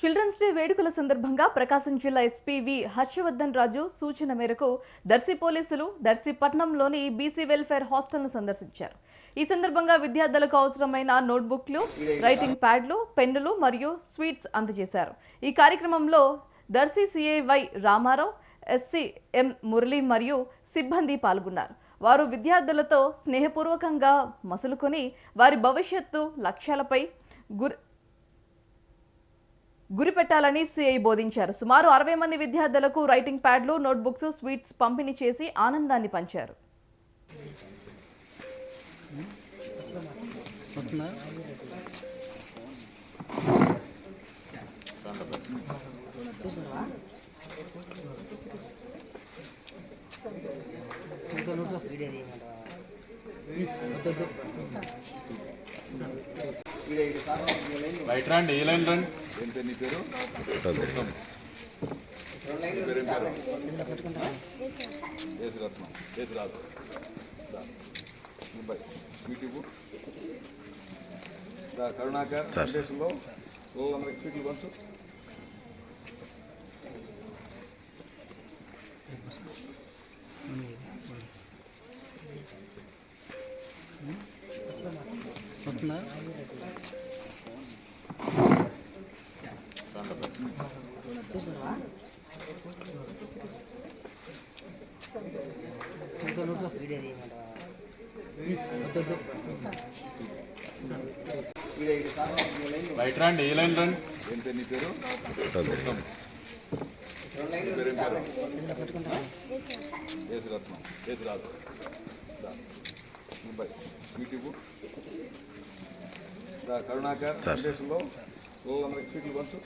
Children's day వేడుకల సందర్భంగా ప్రకాశం జిల్లా ఎస్పీ వి హర్షవర్ధన్ రాజు సూచన మేరకు దర్శి పోలీసులు దర్శి పట్నంలోని బీసీ వెల్ఫేర్ హాస్టల్ను సందర్శించారు. ఈ సందర్భంగా విద్యార్థులకు అవసరమైన నోట్బుక్లు రైటింగ్ ప్యాడ్లు పెన్నులు మరియు స్వీట్స్ అందజేశారు. ఈ కార్యక్రమంలో దర్శి సిఏవై రామారావు ఎస్సీ ఎం మురళి మరియు సిబ్బంది పాల్గొన్నారు. వారు విద్యార్థులతో స్నేహపూర్వకంగా మసులుకొని వారి భవిష్యత్తు లక్ష్యాలపై గురి గురిపెట్టాలని సిఐ బోధించారు. సుమారు అరవై మంది విద్యార్థులకు రైటింగ్ ప్యాడ్లు నోట్బుక్స్ స్వీట్స్ పంపిణీ చేసి ఆనందాన్ని పంచారు. రైట్ రండి ఏ లైన్ రండి. ఏం పేరు నీ పేరు యేసురాజు ముంబై మీకు కరుణాకర్ సందేశంలో అందరికి స్వీట్లు పంచు వస్తుందా రైట్ రండి ఏ లైన్ రండి. ఏం పేరు నీ పేరు నీ పేరు ఏం పేరు యేసురత్నం యేసురాజు ముంబై మీకు కరుణాకర్ సందేశంలో అందరికి స్వీట్లు పంచు